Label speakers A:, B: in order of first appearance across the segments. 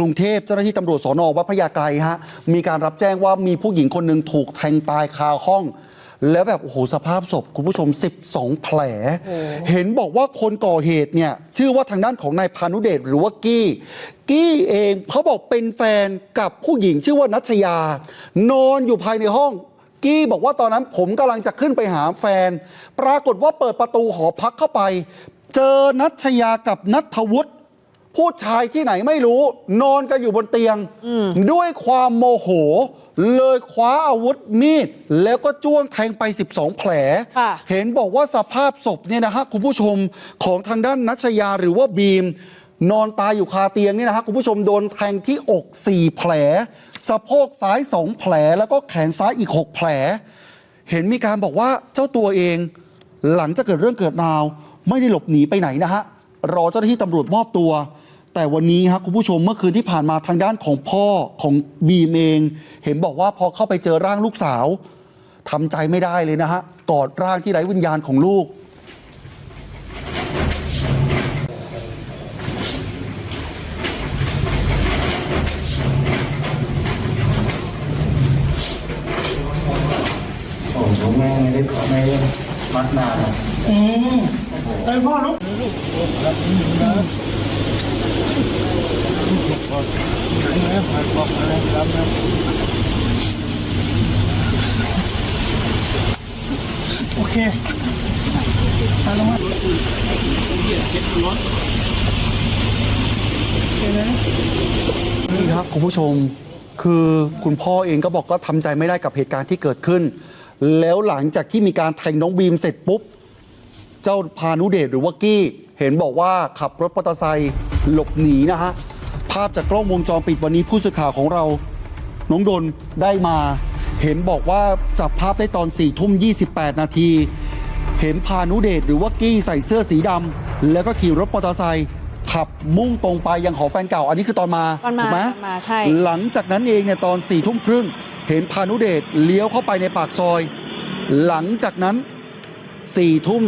A: รุงเทพเจ้าหน้าที่ตำรวจสอนอวัดพระยาไกรฮะมีการรับแจ้งว่ามีผู้หญิงคนหนึ่งถูกแทงตายคาห้อง แล้วแบบโอ้โหสภาพศพคุณผู้ชม 12 แผล เห็นบอกว่าคนก่อเหตุเนี่ยชื่อว่าทางด้านของนายพานุเดชหรือว่ากี้ กี้เองเขาบอกเป็นแฟนกับผู้หญิงชื่อว่านัชยา นอนอยู่ภายในห้องกี้บอกว่าตอนนั้นผมกำลังจะขึ้นไปหาแฟน ปรากฏว่าเปิดประตูหอพักเข้าไป เจอนัชยากับนัทวุฒิ ผู้ชายที่ไหนไม่รู้ นอนกันอยู่บนเตียง ด้วยความโมโห เลยคว้าอาวุธมีด แล้วก็จ้วงแทงไป 12 แผล
B: ค่ะ
A: เห็นบอกว่าสภาพศพเนี่ยนะฮะคุณผู้ชมของทางด้านนัชยาหรือว่าบีม นอนตายอยู่คาเตียงเนี่ยนะฮะคุณผู้ชมโดนแทงที่อก 4 แผล สะโพกซ้าย 2 แผล แล้วก็แขนซ้ายอีก 6 แผล เห็นมีการบอกว่าเจ้าตัวเอง หลังจากเกิดเรื่องเกิดราว ไม่ได้หลบหนีไปไหนนะฮะรอเจ้าหน้าที่ตำรวจมอบตัว แต่วันนี้ครับคุณผู้ชมเมื่อคืนที่ผ่านมาทางด้านของพ่อของบีมเอง เห็นบอกว่าพอเข้าไปเจอร่างลูกสาวทำใจไม่ได้เลยนะฮะกอดร่างที่ไร้วิญญาณของลูก
C: โอ้โหแม่ไม่ได้ไม่ได้มัดนานอะ
D: อืมไอ้พ่อลุก โอเคไปลงมา
A: นี่ครับคุณผู้ชมคือคุณพ่อเองก็บอกก็ทำใจไม่ได้กับเหตุการณ์ที่เกิดขึ้น แล้วหลังจากที่มีการแทงน้องบีมเสร็จปุ๊บ เจ้าพานุเดชหรือว่ากี้ เห็นบอกว่าขับรถมอเตอร์ไซค์หลบหนีนะฮะ ภาพจากกล้องวงจรปิดวันนี้ผู้สื่อข่าวของเรา น้องดนได้มา เห็นบอกว่าจับภาพได้ตอน4ี่ทุ่ม 28 นาที เห็นพานุเดชหรือว่ากี้ใส่เสื้อสีดำแล้วก็ขี่รถมอเตอร์ไซค์ขับมุ่งตรงไปยังหอแฟนเก่า อันนี้คือตอนมา
B: ตอนมา
A: ถูกไหม
B: ตอนมาใช่
A: หลังจากนั้นเองเนี่ยตอน4ี่ทุ่มครึ่ง เห็นพานุเดชเลี้ยวเข้าไปในปากซอย หลังจากนั้น4ี่ทุ่ม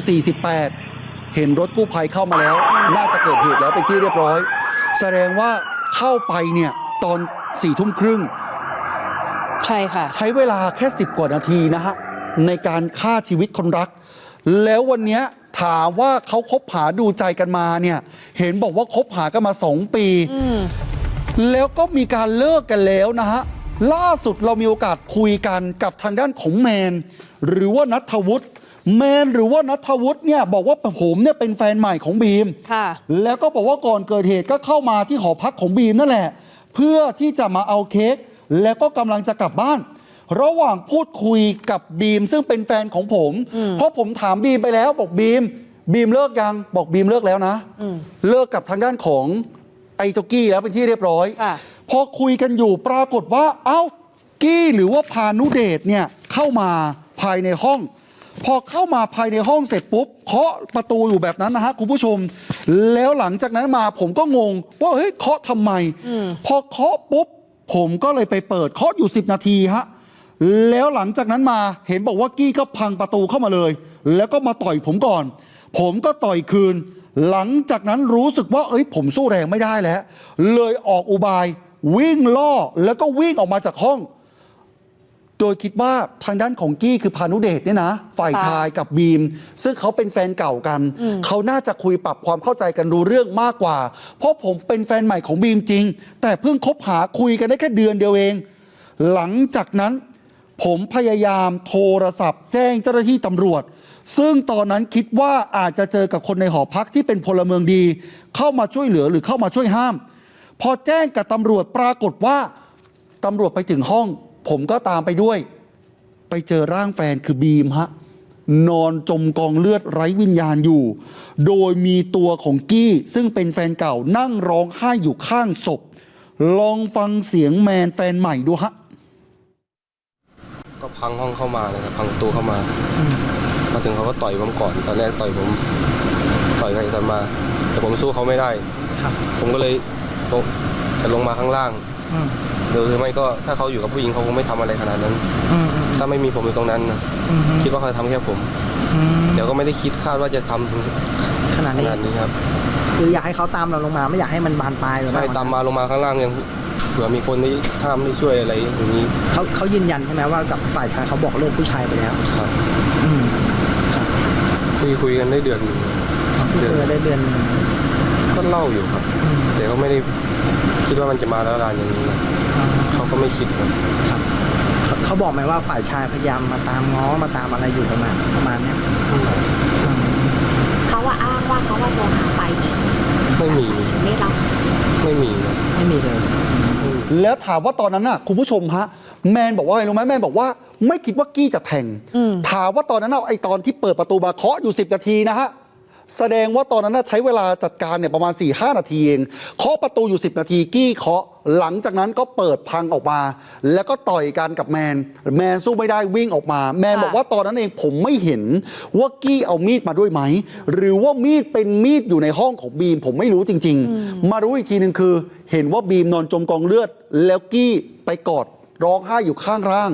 A: 48 เห็นรถกู้ภัยเข้ามาแล้ว น่าจะเกิดเหตุแล้วเป็นที่เรียบร้อย แสดงว่า เข้าไปเนี่ยตอน4ี่ทุ่มครึ่ง
B: ใช่ค่ะ
A: ใช้เวลาแค่ 10 กว่านาทีนะฮะ ในการฆ่าชีวิตคนรัก แล้ววันเนี้ยถามว่าเขาคบหาดูใจกันมาเนี่ย เห็นบอกว่าคบหากันมา 2 ปี
B: อืม
A: แล้วก็มีการเลิกกันแล้วนะฮะ ล่าสุดเรามีโอกาสคุยกันกับทางด้านของแมน หรือว่านัทวุฒิ แมนหรือว่านัทวุฒิเนี่ยบอกว่าผมเนี่ยเป็นแฟนใหม่ของบีม
B: ค่ะ
A: แล้วก็บอกว่าก่อนเกิดเหตุก็เข้ามาที่หอพักของบีมนั่นแหละ เพื่อที่จะมาเอาเค้กแล้วก็กำลังจะกลับบ้าน ระหว่างพูดคุยกับบีมซึ่งเป็นแฟนของผม เพราะผมถามบีมไปแล้วบอกบีม บีมเลิกยังบอกบีมเลิกแล้วนะ
B: อืม
A: เลิกกับทางด้านของไอ้เจ้ากี้แล้วเป็นที่เรียบร้อย
B: ค่ะ
A: พอคุยกันอยู่ปรากฏว่า เอ้ากี้หรือว่าพานุเดชเนี่ยเข้ามาภายในห้อง พอเข้ามาภายในห้องเสร็จปุ๊บเคาะประตูอยู่แบบนั้นนะฮะคุณผู้ชม แล้วหลังจากนั้นมาผมก็งง ว่าเฮ้ยเคาะทำไม พอเคาะปุ๊บ ผมก็เลยไปเปิดเคาะอยู่ 10 นาทีฮะแล้วหลังจากนั้นมาเห็นบอกว่ากี้ก็พังประตูเข้ามาเลย แล้วก็มาต่อยผมก่อน ผมก็ต่อยคืน หลังจากนั้นรู้สึกว่า เอ้ย ผมสู้แรงไม่ได้แล้ว เลยออกอุบายวิ่งล่อแล้วก็วิ่งออกมาจากห้อง โดยคิดว่าทางด้านของกี้คือพานุเดชเนี่ยนะ ฝ่าย
B: ค่ะ
A: ชายกับบีม ซึ่งเขาเป็นแฟนเก่ากัน เขาน่าจะคุยปรับความเข้าใจกันรู้เรื่องมากกว่า เพราะผมเป็นแฟนใหม่ของบีมจริง แต่เพิ่งคบหาคุยกันได้แค่เดือนเดียวเอง หลังจากนั้นผมพยายามโทรศัพท์ แจ้งเจ้าหน้าที่ตำรวจ ซึ่งตอนนั้นคิดว่าอาจจะเจอกับคนในหอพักที่เป็นพลเมืองดี เข้ามาช่วยเหลือหรือเข้ามาช่วยห้าม พอแจ้งกับตำรวจปรากฏว่าตำรวจไปถึงห้อง ผมก็ตามไปด้วย ไปเจอร่างแฟนคือบีมฮะ นอนจมกองเลือดไร้วิญญาณอยู่ โดยมีตัวของกี้ ซึ่งเป็นแฟนเก่านั่งร้องไห้อยู่ข้างศพ ลองฟังเสียงแมนแฟนใหม่ดูฮะ
E: ก็พังห้องเข้ามาเลยครับพังประตูเข้ามา มาถึงเขาก็ต่อยผมก่อนตอนแรกต่อยผมต่อยไปต่อยมา แต่ผมสู้เขาไม่ได้
D: ครับ
E: ผมก็เลยลงจะลงมาข้างล่าง
D: อืม
E: หรือไม่ก็ถ้าเขาอยู่กับผู้หญิงเขาคงไม่ทำอะไรขนาดนั้น
D: อืม
E: ถ้าไม่มีผมอยู่ตรงนั้นนะ
D: อืม
E: คิดว่าเขาจะทำแค่ผม
D: อืม
E: แต่ก็ไม่ได้คิดคาดว่าจะทำถึง
D: ขนาด
E: ข
D: นี้
E: นาดนี้ครับ
F: คืออยากให้เขาตามเราลงมา ไม่อยากให้มันบานปลายหรือ
E: ใช่
F: ว่า
E: ตามมาลงมาข้างล่างยังเผื่อมีคนที่ห้ามได้ช่วยอะไรอย่างนี้
F: เขาเขายืนยันใช่ไหมว่ากับฝ่ายชายเขาบอกเลิกผู้ชายไปแล้ว
E: ครับ
F: อืม
E: คุยคุยกันได้เดือนหนึ่ง
F: เดือนได้เดือนหนึ่ง
E: ก็เล่าอยู่ครับ แต่เขาไม่ได้ คิดว่ามันจะมาแล้วลานอย่างนี้นะเขาก็ไม่คิดครับ
F: ครับเขาเขาบอกไหมว่าฝ่ายชายพยายามมาตามง้อมาตามอะไรอยู่ประมาณประมาณเนี้ย
G: เขาว่าอ้างว่าเขาว่าโทรหาฝ่ายหญิง
E: ไม่มี
G: ไม่รับ
E: ไม่มีนะ
F: ไม่มีเลย
A: แล้วถามว่าตอนนั้นน่ะคุณผู้ชมฮะแมนบอกว่าไงรู้ไหมแมนบอกว่า ไม่คิดว่ากี้จะแทง
B: อืม
A: ถามว่าตอนนั้นน่ะไอตอนที่เปิดประตูมาเคาะอยู่ 10 นาทีนะฮะ แสดงว่าตอนนั้นน่ะใช้เวลาจัดการเนี่ยประมาณ 4 5 นาทีเองเคาะประตูอยู่ 10 นาทีกี้เคาะหลังจากนั้นก็เปิดพังออกมา แล้วก็ต่อยกันกับแมน แมนสู้ไม่ได้วิ่งออกมา แมน
B: ค่ะ
A: บอกว่าตอนนั้นเองผมไม่เห็นว่ากี้เอามีดมาด้วยไหม หรือว่ามีดเป็นมีดอยู่ในห้องของบีม ผมไม่รู้จริง ๆ มารู้อีกทีหนึ่งคือ เห็นว่าบีมนอนจมกองเลือด แล้วกี้ไปกอดร้องไห้อยู่ข้างร่าง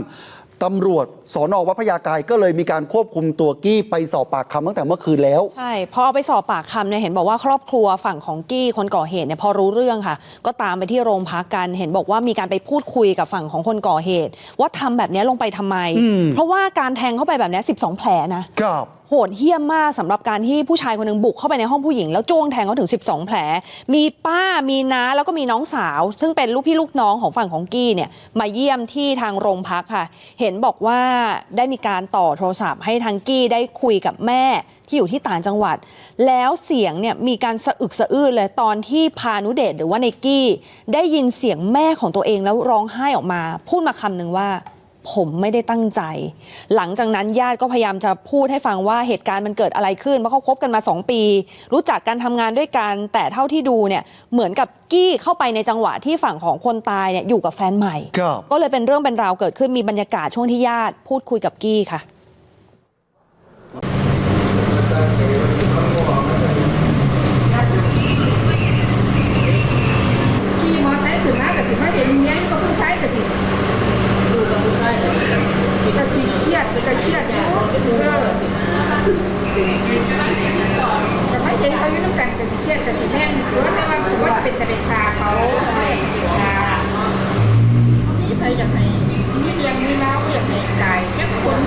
A: ตำรวจ สอนอวัดพระยากายก็เลยมีการควบคุมตัวกี้ไปสอบปากคำตั้งแต่เมื่อคืนแล้ว
B: ใช่พอเอาไปสอบปากคำเนี่ยเห็นบอกว่าครอบครัวฝั่งของกี้คนก่อเหตุเนี่ยพอรู้เรื่องค่ะ ก็ตามไปที่โรงพักกันเห็นบอกว่ามีการไปพูดคุยกับฝั่งของคนก่อเหตุ ว่าทำแบบนี้ลงไปทำไม
A: อืม
B: เพราะว่าการแทงเข้าไปแบบนี้12 แผลนะ
A: กับ
B: โหดเหี้ยมมากสำหรับการที่ผู้ชายคนหนึ่งบุกเข้าไปในห้องผู้หญิง แล้วจ้วงแทงเขาถึง 12 แผล มีป้ามีน้าแล้วก็มีน้องสาว ซึ่งเป็นลูกพี่ลูกน้องของฝั่งของกี้เนี่ยมาเยี่ยมที่ทางโรงพักค่ะ เห็นบอกว่าได้มีการต่อโทรศัพท์ ให้ทางกี้ได้คุยกับแม่ที่อยู่ที่ต่างจังหวัด แล้วเสียงเนี่ยมีการสะอึกสะอื้นเลยตอนที่พานุเดชหรือว่าในกี้ ได้ยินเสียงแม่ของตัวเองแล้วร้องไห้ออกมา พูดมาคำหนึ่งว่า ผมไม่ได้ตั้งใจ หลังจากนั้นญาติก็พยายามจะพูดให้ฟังว่าเหตุการณ์มันเกิดอะไรขึ้น เพราะเขาคบกันมา 2 ปี รู้จักกันทำงานด้วยกัน แต่เท่าที่ดูเนี่ยเหมือนกับกี้เข้าไปในจังหวะที่ฝั่งของคนตายเนี่ยอยู่กับแฟนใหม่
A: กับ
B: ก็เลยเป็นเรื่องเป็นราวเกิดขึ้นมีบรรยากาศช่วงที่ญาติพูดคุยกับกี้ค่ะ
H: ขี่มอไซค์ขึ้นมาก็สิมาเห็นเมียอยู่กับผู้ชายก็สิดูกับผู้ชายก็สิ ก็สิเครียดก็เครียดอยู่เออแต่ไม่เห็นเขาอยู่น้ำกันก็สิเครียดก็สิแม่นหรือว่าแต่ว่าผมว่าเป็นแต่เป็นคาเขาเป็นคามีใครอยากให้มีเลี้ยงมีเล่าอยากให้ตายแค่คน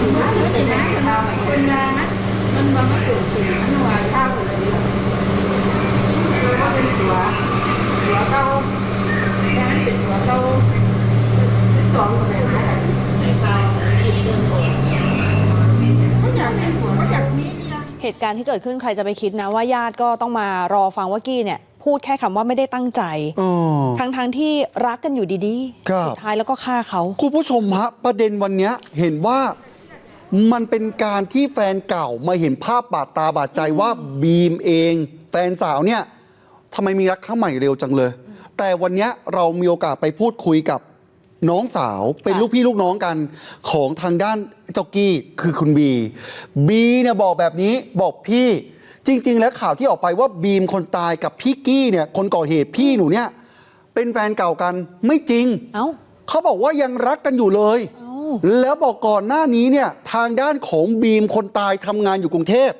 H: ถึงว่าที่ไหนนะคนมานะมันมามาสูงสิมันวายข้าวเลยคือว่าเป็นตัวตัวเก่าแค่นั้นเป็นตัวเก่าเป็นตัวมันก็ได้หายในเก่าอีกเรื่องก่อนก็อยากเป็นหัวก็อยากมี เลี้ยง
B: เหตุการณ์ที่เกิดขึ้นใครจะไปคิดนะว่าญาติก็ต้องมารอฟังว่ากี้เนี่ย พูดแค่คำว่าไม่ได้ตั้งใจ
A: อ๋อ
B: ทั้งๆที่รักกันอยู่ดี
A: ครับ
B: ๆ สุดท้ายแล้วก็ฆ่าเขา
A: คุณผู้ชมฮะประเด็นวันเนี้ยเห็นว่ามันเป็นการที่แฟนเก่ามาเห็นภาพบาดตาบาดใจว่าบีมเอง แฟนสาวเนี่ยทำไมมีรักครั้งใหม่เร็วจังเลย แต่วันเนี้ยเรามีโอกาสไปพูดคุยกับ น้องสาวเป็น
B: ค่ะ
A: ลูกพี่ลูกน้องกันของทางด้านเจ้ากี้คือคุณบีบีเนี่ยบอกแบบนี้บอกพี่จริง ๆ แล้วข่าวที่ออกไปว่าบีมคนตายกับพี่กี้เนี่ยคนก่อเหตุพี่หนูเนี่ย เป็นแฟนเก่ากันไม่จริง
B: เอ้า
A: เขาบอกว่ายังรักกันอยู่เลย
B: เอ้า
A: แล้วบอกก่อนหน้านี้เนี่ยทางด้านของบีมคนตายทำงานอยู่กรุงเทพ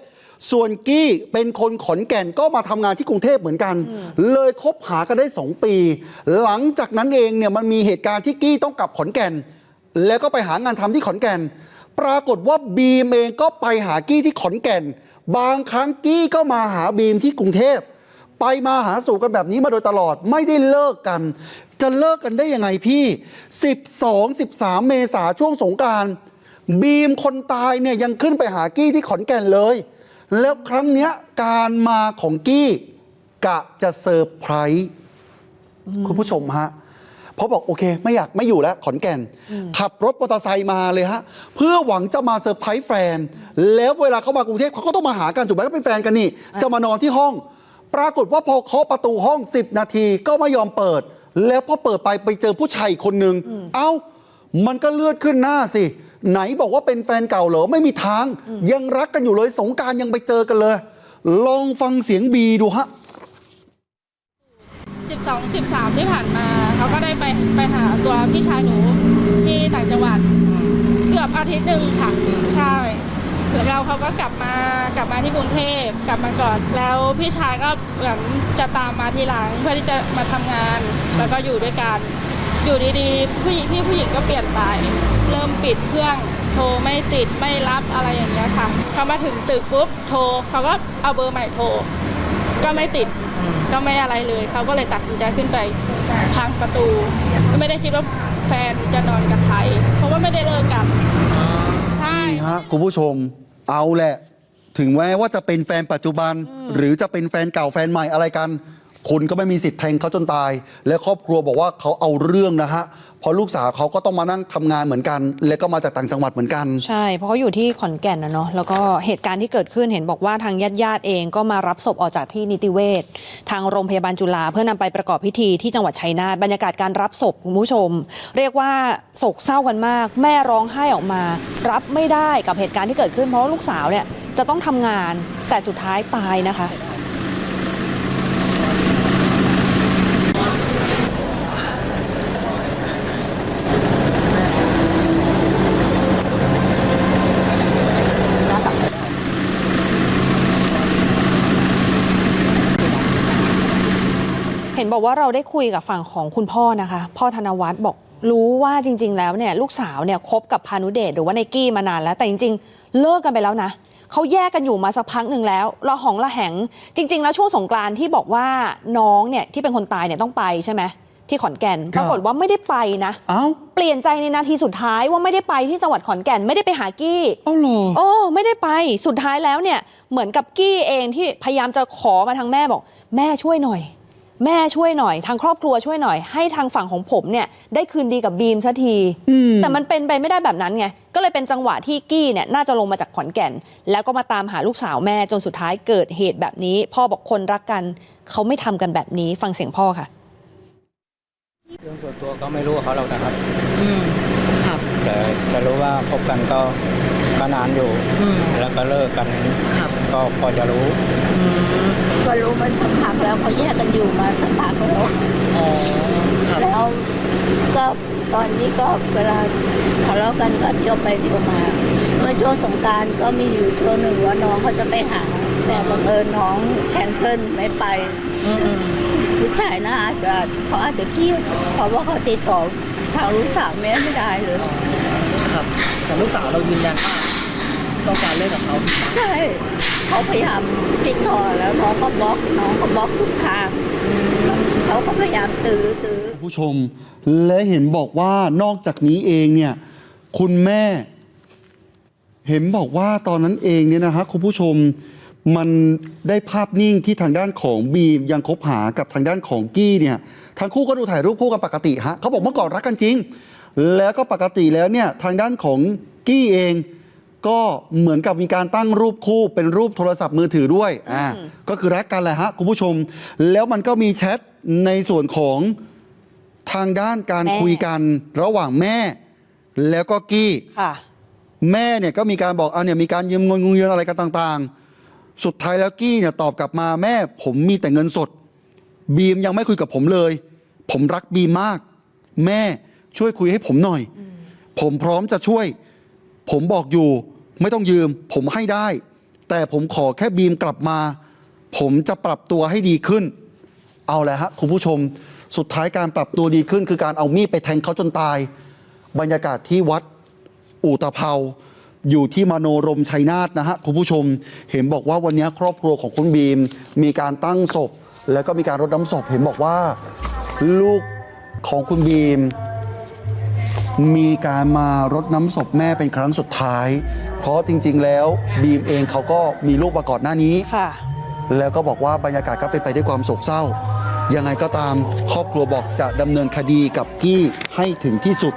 A: ส่วนกี้เป็นคนขอนแก่นก็มาทำงานที่กรุงเทพเหมือนกัน เลยคบหากันได้ 2 ปี หลังจากนั้นเองเนี่ยมันมีเหตุการณ์ที่กี้ต้องกลับขอนแก่น แล้วก็ไปหางานทำที่ขอนแก่น ปรากฏว่าบีมเองก็ไปหากี้ที่ขอนแก่น บางครั้งกี้ก็มาหาบีมที่กรุงเทพไปมาหาสู่กันแบบนี้มาโดยตลอดไม่ได้เลิกกัน จะเลิกกันได้ยังไงพี่ 12 13 เมษาช่วงสงกราร บีมคนตายเนี่ยยังขึ้นไปหากี้ที่ขอนแก่นเลย แล้วครั้งเนี้ยการมาของกี้กะจะเซอร์ไพรส์คุณผู้ชมฮะเพราะบอกโอเค ไม่อยากไม่อยู่แล้วขอนแก่น ขับรถมอเตอร์ไซค์มาเลยฮะ เพื่อหวังจะมาเซอร์ไพรส์แฟน แล้วเวลาเขามากรุงเทพเขาก็ต้องมาหากันถูกไหมก็เป็นแฟนกันนี่ จะมานอนที่ห้อง ปรากฏว่าพอเคาะประตูห้อง 10 นาทีก็ไม่ยอมเปิด แล้วพอเปิดไปไปเจอผู้ชายอีกคนนึงเอ้า มันก็เลือดขึ้นหน้าสิ ไหนบอกว่าเป็นแฟนเก่าเหรอไม่มีทาง ยังรักกันอยู่เลยสงกรารยังไปเจอกันเลย ลองฟังเสียงบีดูฮะ
I: 12 13 ที่ผ่านมาเขาก็ได้ไปไปหาตัวพี่ชายหนูที่ต่างจังหวัดเกือบอาทิตย์หนึ่งค่ะ ใช่แล้วเขาก็กลับมากลับมาที่กรุงเทพกลับมาก่อนแล้วพี่ชายก็เหมือนจะตามมาทีหลังเพื่อที่จะมาทำงานแล้วก็อยู่ด้วยกัน อยู่ดีๆผู้หญิงพี่ผู้หญิงก็เปลี่ยนไปเริ่ม ปิดเครื่องโทรไม่ติดไม่รับอะไรอย่างเงี้ยค่ะเขามาถึงตึกปุ๊บโทรเขาก็เอาเบอร์ใหม่โทร ก็ไม่ติดก็ไม่อะไรเลยเขาก็เลยตัดสินใจขึ้นไปพังประตูก็ไม่ได้คิดว่าแฟนจะนอนกับใครเพราะว่าไม่ได้เลิกกันใช่
A: นี่ฮะคุณผู้ชมเอาแหละ ถึงแม้ว่าจะเป็นแฟนปัจจุบัน หรือจะเป็นแฟนเก่าแฟนใหม่อะไรกัน คุณก็ไม่มีสิทธิ์แทงเขาจนตาย และครอบครัวบอกว่าเขาเอาเรื่องนะฮะ เพราะลูกสาวเขาก็ต้องมานั่งทำงานเหมือนกัน และก็มาจากต่างจังหวัดเหมือนกัน
B: ใช่ เพราะเขาอยู่ที่ขอนแก่นนะเนาะแล้วก็เหตุการณ์ที่เกิดขึ้นเห็นบอกว่าทางญาติญาติๆเองก็มารับศพออกจากที่นิติเวชทางโรงพยาบาลจุฬาเพื่อนำไปประกอบพิธีที่จังหวัดชัยนาทบรรยากาศการรับศพคุณผู้ชม เรียกว่าโศกเศร้ากันมาก แม่ร้องไห้ออกมา รับไม่ได้กับเหตุการณ์ที่เกิดขึ้น เพราะว่าลูกสาวเนี่ยจะต้องทำงานแต่สุดท้ายตายนะคะ เห็นบอก ว่าเราได้คุยกับฝั่งของคุณพ่อนะคะ พ่อธนวัฒน์บอกรู้ว่าจริง ๆ แล้วเนี่ยลูกสาวเนี่ยคบกับพานุเดชหรือว่าไนกี้มานานแล้วแต่จริง ๆ เลิกกันไปแล้วนะเขาแยกกันอยู่มาสักพักหนึ่งแล้วระหองระแหง จริง ๆ แล้วช่วงสงกรานต์ที่บอกว่าน้องเนี่ยที่เป็นคนตายเนี่ยต้องไปใช่ไหมที่ขอนแก่น
A: ค
B: ป
A: รับ
B: รากฏว่าไม่ได้ไปนะ
A: เอ้า
B: เปลี่ยนใจในนาทีสุดท้ายว่าไม่ได้ไปที่จังหวัดขอนแก่นไม่ได้ไปหากี้
A: เอ้าเหรอ
B: โอ้ไม่ได้ไปสุดท้ายแล้วเนี่ยเหมือนกับกี้เองที่พยายามจะขอมาทางแม่บอก แม่ช่วยหน่อย แม่ช่วยหน่อยทางครอบครัวช่วยหน่อยให้ทางฝั่งของผมเนี่ยได้คืนดีกับบีมสักที
A: อืม
B: แต่มันเป็นไปไม่ได้แบบนั้นไง ก็เลยเป็นจังหวะที่กี้เนี่ยน่าจะลงมาจากขอนแก่น แล้วก็มาตามหาลูกสาวแม่จนสุดท้ายเกิดเหตุแบบนี้ พ่อบอกคนรักกัน เขาไม่ทำกันแบบนี้ฟังเสียงพ่อค่ะ
C: เรื่องส่วนตัวก็ไม่รู้กับเขาหรอกนะครับ
F: อืมครับ
C: แต่จะรู้ว่าคบกันก็ก็นานอยู่
F: อืม
C: แล้วก็เลิกกัน
F: ครับ
C: ก็พอจะรู้
F: อืม
G: ก็รู้มาสักพักแล้วเขาแยกกันอยู่มาสักพักแล้ว
F: อ๋อครับ
G: แล้วก็ตอนนี้ก็เวลาทะเลาะกันก็เที่ยวไปเที่ยวมา เมื่อช่วงสงกรารก็มีอยู่ช่วงหนึ่งว่าน้องเขาจะไปหา แต่บังเอิญน้องแคนเซิลไม่ไป
F: อืมอืม
G: ผู้ชายน่าอาจจะเขาอาจจะเครียดเพราะว่าเขาติดต่อทางลูกสาวแม่ไม่ได้เลย
F: ครับแต่ลูกสาวเรายืนยันว่าต้องการเลิกกับเขา
G: ใช่ เขาพยายามติดต่อแล้วน้องก็บล็อกน้องก็บล็อกทุกทางเขาก็พยายามตื้อตื้อ
A: คุณผู้ชม และเห็นบอกว่านอกจากนี้เองเนี่ย คุณแม่ เห็นบอกว่าตอนนั้นเองเนี่ยนะฮะคุณผู้ชมมันได้ภาพนิ่งที่ทางด้านของบีมยังคบหากับทางด้านของกี้เนี่ยทั้งคู่ก็ดูถ่ายรูปคู่กันปกติฮะเขาบอกเมื่อก่อนรักกันจริง แล้วก็ปกติแล้วเนี่ยทางด้านของกี้เอง ก็เหมือนกับมีการตั้งรูปคู่เป็นรูปโทรศัพท์มือถือด้วยอ่าก็คือรักกันแหละฮะคุณผู้ชม แล้วมันก็มีแชทในส่วนของทางด้านการ
B: แม่
A: คุยกันระหว่างแม่ แล้วก็กี้
B: ค่ะ
A: แม่เนี่ยก็มีการบอกเอาเนี่ยมีการยืมเงินงงเงินอะไรกันต่างๆ สุดท้ายแล้วกี้เนี่ยตอบกลับมาแม่ ผมมีแต่เงินสด บีมยังไม่คุยกับผมเลย ผมรักบีมมาก แม่ช่วยคุยให้ผมหน่อย ผมพร้อมจะช่วย ผมบอกอยู่ ไม่ต้องยืม ผมให้ได้ แต่ผมขอแค่บีมกลับมา ผมจะปรับตัวให้ดีขึ้น เอาแหละฮะคุณผู้ชม สุดท้ายการปรับตัวดีขึ้น คือการเอามีดไปแทงเขาจนตาย บรรยากาศที่วัดอู่ตะเภาอยู่ที่มโนรมชัยนาทนะฮะคุณผู้ชม เห็นบอกว่าวันนี้ครอบครัวของคุณบีม มีการตั้งศพ แล้วก็มีการรดน้ำศพ เห็นบอกว่า ลูกของคุณบีม มีการมารดน้ำศพแม่เป็นครั้งสุดท้าย เพราะจริง ๆ แล้วบีมเองเขาก็มีลูกมาก่อนหน้านี้
B: ค่ะ
A: แล้วก็บอกว่าบรรยากาศก็เป็นไปด้วยความโศกเศร้า ยังไงก็ตามครอบครัวบอกจะดำเนินคดีกับกี้ให้ถึงที่สุด